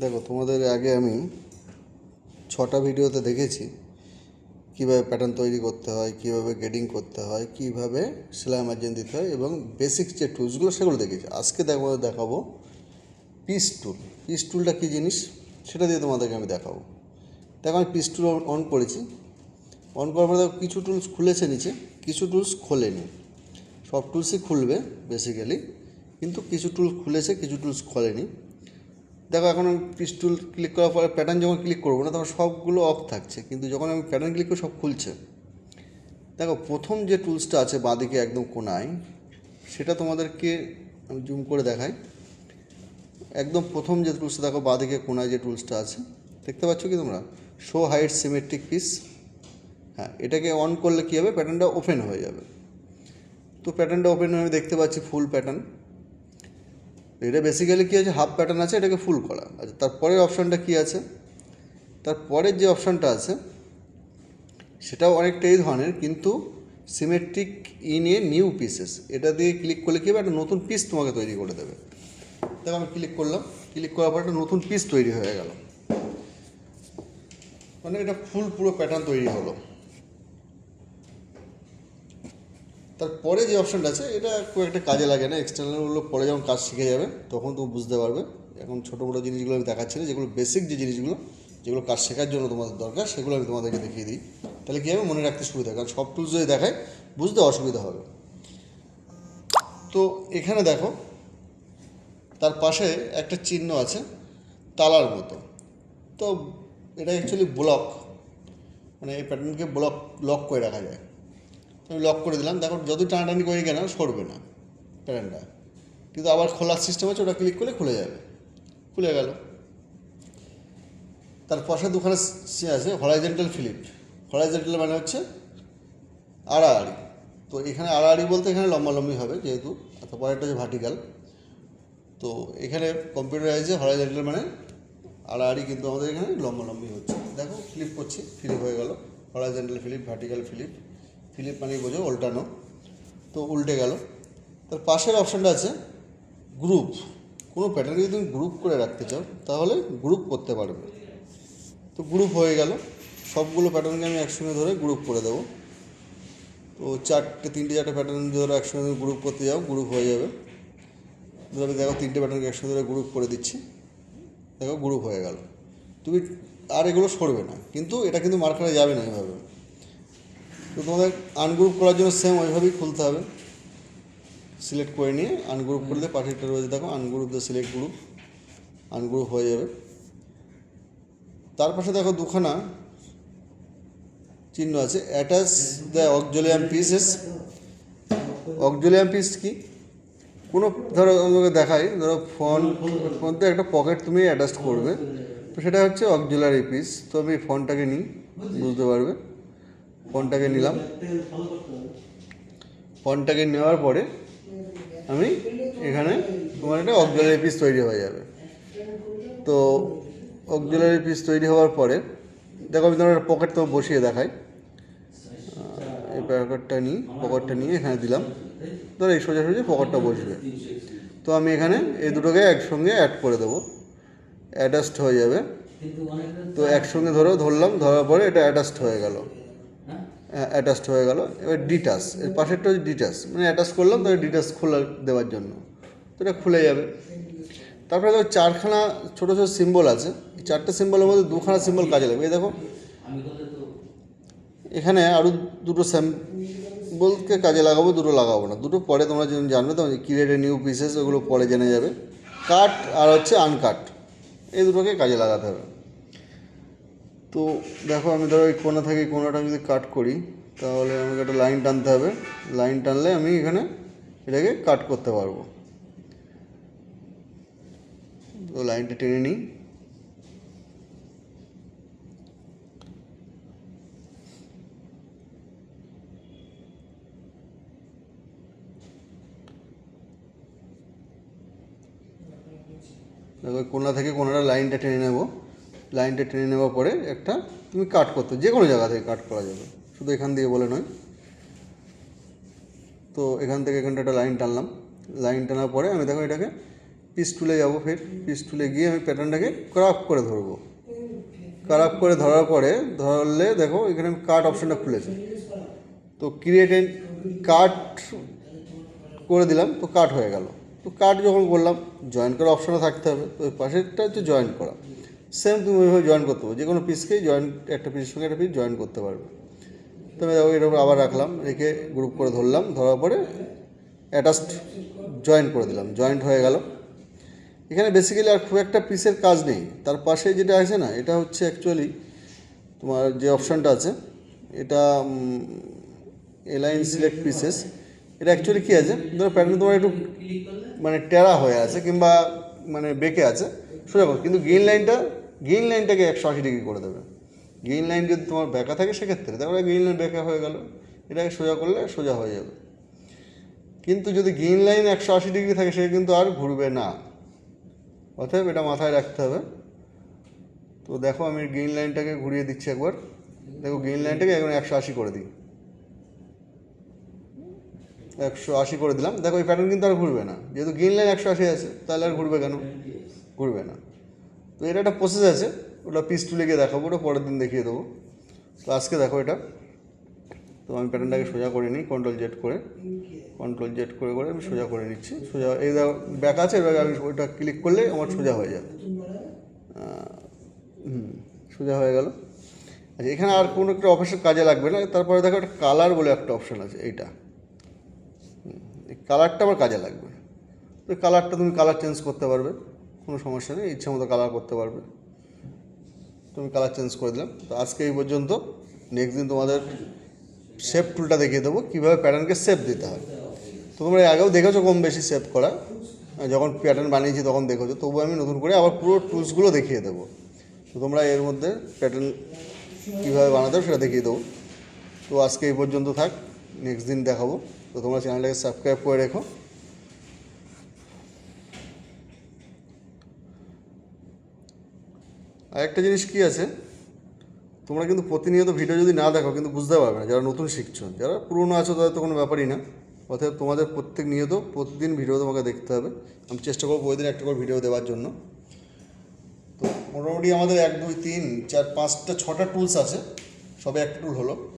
দেখো, তোমাদের আগে আমি ছটা ভিডিওতে দেখেছি কীভাবে প্যাটার্ন তৈরি করতে হয়, কীভাবে গেডিং করতে হয়, কীভাবে সেলাই মার্জিন দিতে হয় এবং বেসিক যে টুলসগুলো সেগুলো দেখেছি। আজকে দেখো, দেখাবো পিস টুল পিস টুলটা কী জিনিস? সেটা দিয়ে তোমাদেরকে আমি দেখাবো। দেখো, আমি পিস টুল অন করেছি। অন করার পরে দেখো, কিছু টুলস খুলেছে নিচে, কিছু টুলস খোলেনি। সব টুলসই খুলবে বেসিক্যালি কিন্তু কিছু টুল খুলেছে, কিছু টুলস খোলেনি। দেখো এখন আমি পিস্টুল ক্লিক করার পরে প্যাটার্ন যখন ক্লিক করব না, তখন সবগুলো অফ থাকছে। কিন্তু যখন আমি প্যাটার্ন ক্লিক করি, সব খুলছে। দেখো, প্রথম যে টুলসটা আছে বাঁদিকে একদম কোনায়, সেটা তোমাদেরকে আমি জুম করে দেখাই। একদম প্রথম যে টুলসটা, দেখো, বাঁদিকে কোনায় যে টুলসটা আছে, দেখতে পাচ্ছ কি তোমরা? শো হাইট সিমেট্রিক পিস হ্যাঁ এটাকে অন করলে কী হবে? প্যাটার্নটা ওপেন হয়ে যাবে। তো প্যাটার্নটা ওপেন হয়ে দেখতে পাচ্ছি ফুল প্যাটার্ন এটা বেসিক্যালি কী আছে? হাফ প্যাটার্ন আছে, এটাকে ফুল করা। আচ্ছা তারপরের অপশানটা কী আছে? তারপরের যে অপশানটা আছে, সেটাও অনেকটা এই ধরনের, কিন্তু symmetric in a new pieces এটা দিয়ে ক্লিক করলে কী হবে? একটা নতুন পিস তোমাকে তৈরি করে দেবে। দেখো আমি ক্লিক করলাম। ক্লিক করার পর একটা নতুন পিস তৈরি হয়ে গেল। মানে এটা ফুল পুরো প্যাটার্ন তৈরি হলো। তারপরে যে অপশানটা আছে, এটা খুব একটা কাজে লাগে না। এক্সটার্নালগুলো পরে যখন কাজ শিখে যাবে তখন তুমি বুঝতে পারবে এখন ছোটো বড়ো জিনিসগুলো আমি দেখাচ্ছি না, যেগুলো বেসিক যে জিনিসগুলো, যেগুলো কাজ শেখার জন্য তোমাদের দরকার, সেগুলো আমি তোমাদেরকে দেখিয়ে দিই। তাহলে কী হবে? মনে রাখতে সুবিধা, কারণ সব টুলস যদি দেখায় বুঝতে অসুবিধা হবে। তো এখানে দেখো, তার পাশে একটা চিহ্ন আছে, তালার মতো। তো এটা অ্যাকচুয়ালি ব্লক মানে এই প্যাটার্নকে ব্লক লক করে রাখা যায়। আমি লক করে দিলাম। দেখো যত টানাটানি করে কেন সরবে না প্যাটার্নটা কিন্তু আবার খোলার সিস্টেম আছে, ওটা ক্লিক করলে খুলে যাবে। খুলে গেল। তার পাশে দুখানে সে আছে হরাইজেন্টাল ফিলিপ হরাইজেন্টাল মানে হচ্ছে আড়াআড়ি। তো এখানে আড়াআড়ি বলতে এখানে লম্বালম্বি হবে যেহেতু তারপরে একটা হচ্ছে ভার্টিক্যাল তো এখানে কম্পিউটারাইজে হরাইজেন্টাল মানে আড়াআড়ি, কিন্তু আমাদের এখানে লম্বালম্বি হচ্ছে। দেখো ফ্লিপ করছি ফ্লিপ হয়ে গেল। Horizontal flip vertical flip flip মানে বোঝো, উল্টানো। তো উল্টে গেল। তার পাশের অপশানটা আছে গ্রুপ কোনো প্যাটার্ন যদি তুমি গ্রুপ করে রাখতে চাও, তাহলে গ্রুপ করতে পারবে। তো গ্রুপ হয়ে গেল। সবগুলো প্যাটার্নকে আমি একসঙ্গে ধরে গ্রুপ করে দেবো। তো চারটে, তিনটে, চারটে প্যাটার্ন ধরে একসঙ্গে গ্রুপ করতে যাও গ্রুপ হয়ে যাবে। ধরো দেখো তিনটে প্যাটার্নকে একসঙ্গে ধরে গ্রুপ করে দিচ্ছি। দেখো গ্রুপ হয়ে গেল। তুমি আর এগুলো সরবে না। কিন্তু এটা কিন্তু মার্কারে যাবে না এভাবে তো তোমাদের আনগ্রুপ করার জন্য সেম ওইভাবেই খুলতে হবে। সিলেক্ট করে নিয়ে আনগ্রুপ করলে পাঠিটা রয়েছে, দেখো ungroup the select group ungroup হয়ে যাবে। তার পাশে দেখো দুখানা চিহ্ন আছে অ্যাটাচ দ্য অক্সোলিয়াম পিসেস অক্সোলিয়াম পিস কি? কোনো ধরো তোমাকে দেখাই, ধরো ফোন মধ্যে একটা পকেট তুমি অ্যাটাচ করবে, তো সেটা হচ্ছে অক্সিলারি পিস তো আমি ফোনটাকে নিই, বুঝতে পারবে? ফোনটাকে নিলাম। ফোনটাকে নেওয়ার পরে আমি এখানে তোমার একটা অক্সিলারি পিস তৈরি হয়ে যাবে। তো অক্সিলারি পিস তৈরি হওয়ার পরে দেখো আমি তোমার পকেট তো বসিয়ে দেখাই। এই প্যাকেটটা নিই পকেটটা নিয়ে এখানে দিলাম। ধরো এই সোজা সোজা পকেটটা বসবে। তো আমি এখানে এই দুটোকে একসঙ্গে অ্যাড করে দেবো। অ্যাডাস্ট হয়ে যাবে। তো একসঙ্গে ধরো, ধরলাম, ধরার পরে এটা অ্যাটাচড হয়ে গেল। অ্যাটাচড হয়ে গেল। এবার ডিটাস এর পাশেরটা হচ্ছে ডিটাস মানে অ্যাটাচ করলাম তবে ডিটাস খোলা দেওয়ার জন্য। তো এটা খুলে যাবে। তারপরে দেখো, চারখানা ছোটো ছোটো সিম্বল আছে। চারটে সিম্বলের মধ্যে দুখানা সিম্বল কাজে লাগবে। এই দেখো, এখানে আরও দুটো স্যাম্বলকে কাজে লাগাবো, দুটো লাগাবো না। দুটো পরে তোমরা যখন জানবে, তখন ক্রিয়েটে নিউ পিসেস ওগুলো পরে জেনে যাবে। কাট আর হচ্ছে আনকাট এই দুটোকে কাজে লাগাতে হবে। তো দেখো, আমি ধরো এই কোনা থেকে এই কোনাটা যদি কাট করি, তাহলে আমাকে একটা লাইন টানতে হবে। লাইন টানলে আমি এখানে এটাকে কাট করতে পারব। তো লাইনটা টেনে নিই। কোনা থেকে কোনাটা লাইনটা টেনে নেব। লাইনটা টেনে নেওয়ার পরে একটা তুমি কাট করতে, যে কোনো জায়গা থেকে কাট করা যাবে, শুধু এখান দিয়ে বলে নয়। তো এখান থেকে এখানটা একটা লাইন টানলাম, লাইন টানার পরে আমি দেখো এটাকে পিস টুলে যাব ফের, পিস টুলে গিয়ে আমি প্যাটার্নটাকে ক্রাফ করে ধরবো। ক্রাফ করে ধরার পরে ধরলে দেখো এখানে আমি কাট অপশানটা খুলেছে। তো ক্রিয়েট এন্ড কাট করে দিলাম, তো কাট হয়ে গেল। তো কাট যখন করলাম, জয়েন করার অপশানও থাকতে হবে, তো পাশেরটা হচ্ছে জয়েন করা। সেম তুমি ওইভাবে জয়েন করতে পারো। যে কোনো পিসকেই জয়েন একটা পিসের সঙ্গে একটা পিস জয়েন করতে পারবে। তো আমি দেখো উপর আবার রাখলাম, রেখে গ্রুপ করে ধরলাম, ধরার পরে অ্যাটাচড জয়েন করে দিলাম। জয়েন্ট হয়ে গেল। এখানে বেসিক্যালি আর খুব একটা পিসের কাজ নেই। তার পাশে যেটা আছে না, এটা হচ্ছে অ্যাকচুয়ালি তোমার যে অপশানটা আছে, এটা এলাইন সিলেক্ট পিসেস এটা অ্যাকচুয়ালি কী আছে? ধরো প্যাটার্ন তোমার একটু মানে টেরা হয়ে আছে কিংবা মানে বেঁকে আছে। সোজা কিন্তু গ্রিন লাইনটা গেইন লাইনটাকে একশো আশি ডিগ্রি করে দেবে। গ্রিন লাইন যদি তোমার বেঁকা থাকে সেক্ষেত্রে তারপরে গ্রিন লাইন ব্যাকা হয়ে গেল। এটাকে সোজা করলে সোজা হয়ে যাবে। কিন্তু যদি গ্রিন লাইন একশো আশি ডিগ্রি থাকে, সে কিন্তু আর ঘুরবে না। অতএব এটা মাথায় রাখতে হবে। তো দেখো আমি গ্রিন লাইনটাকে ঘুরিয়ে দিচ্ছি একবার। দেখো গ্রিন লাইনটাকে এখন একশো আশি করে দিই। একশো আশি করে দিলাম। দেখো এই প্যাটার্ন কিন্তু আর ঘুরবে না। যেহেতু গ্রিন লাইন একশো আশি আছে, তাহলে আর ঘুরবে কেন? ঘুরবে না। তো এটা একটা প্রসেস আছে, ওটা পিস তুলে গিয়ে দেখাবো, ওটা পরের দিন দেখিয়ে দেবো। তো আজকে দেখো এটা। তো আমি প্যাটার্নটাকে সোজা করে নিই কন্ট্রোল জেড করে। কন্ট্রোল জেড করে করে আমি সোজা করে নিচ্ছি। সোজা, এই ব্যাক আছে, এবার আমি ওইটা ক্লিক করলে আমার সোজা হয়ে যাবে। হুম, সোজা হয়ে গেল। আচ্ছা এখানে আর কোনো একটা অফিসের কাজে লাগবে না। তারপরে দেখো একটা কালার বলে একটা অপশান আছে, এইটা। এই কালারটা আমার কাজে লাগবে। তো কালারটা তুমি কালার চেঞ্জ করতে পারবে। কোনো সমস্যা নেই, ইচ্ছে মতো কালার করতে পারবে। তুমি কালার চেঞ্জ করে দিলাম। তো আজকে এই পর্যন্ত। নেক্সট দিন তোমাদের শেপ টুলটা দেখিয়ে দেবো, কীভাবে প্যাটার্নকে শেপ দিতে হয়। তো তোমরা আগেও দেখেছ কম বেশি শেপ করা। যখন প্যাটার্ন বানিয়েছি তখন দেখেছ তবু আমি নতুন করে আবার পুরো টুলসগুলো দেখিয়ে দেবো। তো তোমরা এর মধ্যে প্যাটার্ন কীভাবে বানাতে সেটা দেখিয়ে দেবো। তো আজকে এই পর্যন্ত থাক নেক্সট দিন দেখাবো। তো তোমরা চ্যানেলটাকে সাবস্ক্রাইব করে রেখো। আর একটা জিনিস কী আছে? তোমরা কিন্তু প্রতিনিয়ত ভিডিও যদি না দেখো, কিন্তু বুঝতে পারবে না, যারা নতুন শিখছো। যারা পুরনো আছো, তাদের তো কোনো ব্যাপারই না। অর্থাৎ তোমাদের প্রত্যেক নিয়ত, প্রতিদিন ভিডিও তোমাকে দেখতে হবে। আমি চেষ্টা করব প্রতিদিন একটা করে ভিডিও দেওয়ার জন্য। তো মোটামুটি আমাদের এক, দুই, তিন, চার, পাঁচটা, ছটা টুলস আছে। সবে একটা টুল হলো।